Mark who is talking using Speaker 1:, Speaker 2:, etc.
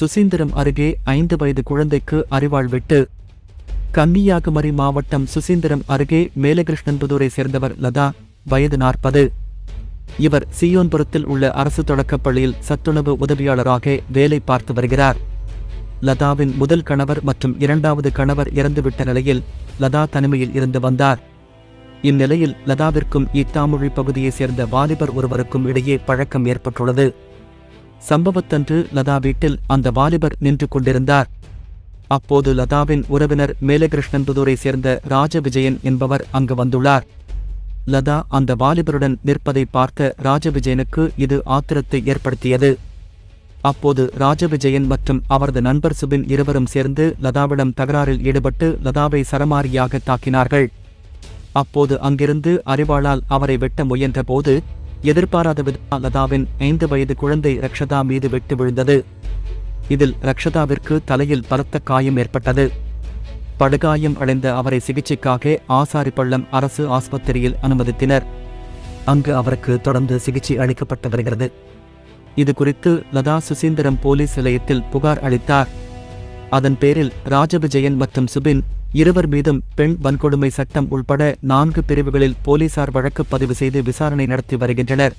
Speaker 1: சுசீந்திரம் அருகே ஐந்து வயது குழந்தைக்கு அறிவாள் வெட்டு கன்னியாகுமரி மாவட்டம் சுசீந்திரம் அருகே மேலகிருஷ்ணன்புதூரை சேர்ந்தவர் லதா வயது நாற்பது. இவர் சியோன்புரத்தில் உள்ள அரசு தொடக்கப் பள்ளியில் சத்துணவு உதவியாளராக வேலை பார்த்து வருகிறார். லதாவின் முதல் கணவர் மற்றும் இரண்டாவது கணவர் இறந்துவிட்ட நிலையில் லதா தனிமையில் இருந்து வந்தார். இந்நிலையில் லதாவிற்கும் ஈத்தாமொழி பகுதியைச் சேர்ந்த வாலிபர் ஒருவருக்கும் இடையே பழக்கம் ஏற்பட்டுள்ளது. சம்பவத்தன்று லதா வீட்டில் அந்த வாலிபர் நின்று கொண்டிருந்தார். அப்போது லதாவின் உறவினர் மேலகிருஷ்ணன்புதூரை சேர்ந்த ராஜவிஜயன் என்பவர் அங்கு வந்துள்ளார். லதா அந்த வாலிபருடன் நிற்பதை பார்த்த ராஜவிஜயனுக்கு இது ஆத்திரத்தை ஏற்படுத்தியது. அப்போது ராஜவிஜயன் மற்றும் அவரது நண்பர் சுபின் இருவரும் சேர்ந்து லதாவிடம் தகராறில் ஈடுபட்டு லதாவை சரமாரியாக தாக்கினார்கள். அப்போது அங்கிருந்து அறிவாளால் அவரை வெட்ட முயன்றபோது எதிர்பாராத விதமாக லதாவின் ஐந்து வயது குழந்தை ரக்ஷதா மீது வெட்டு விழுந்தது. இதில் ரக்ஷதாவிற்கு தலையில் பலத்த காயம் ஏற்பட்டது. படுகாயம் அடைந்த அவரை சிகிச்சைக்காக ஆசாரிப்பள்ளம் அரசு ஆஸ்பத்திரியில் அனுமதித்தனர். அங்கு அவருக்கு தொடர்ந்து சிகிச்சை அளிக்கப்பட்டு வருகிறது. இது குறித்து லதா சுசீந்திரம் போலீஸ் நிலையத்தில் புகார் அளித்தார். அதன் பேரில் ராஜவிஜயன் மற்றும் சுபின் இருவர் மீதும் பெண் வன்கொடுமை சட்டம் உள்பட நான்கு பிரிவுகளில் போலீசார் வழக்கு பதிவு செய்து விசாரணை நடத்தி வருகின்றனர்.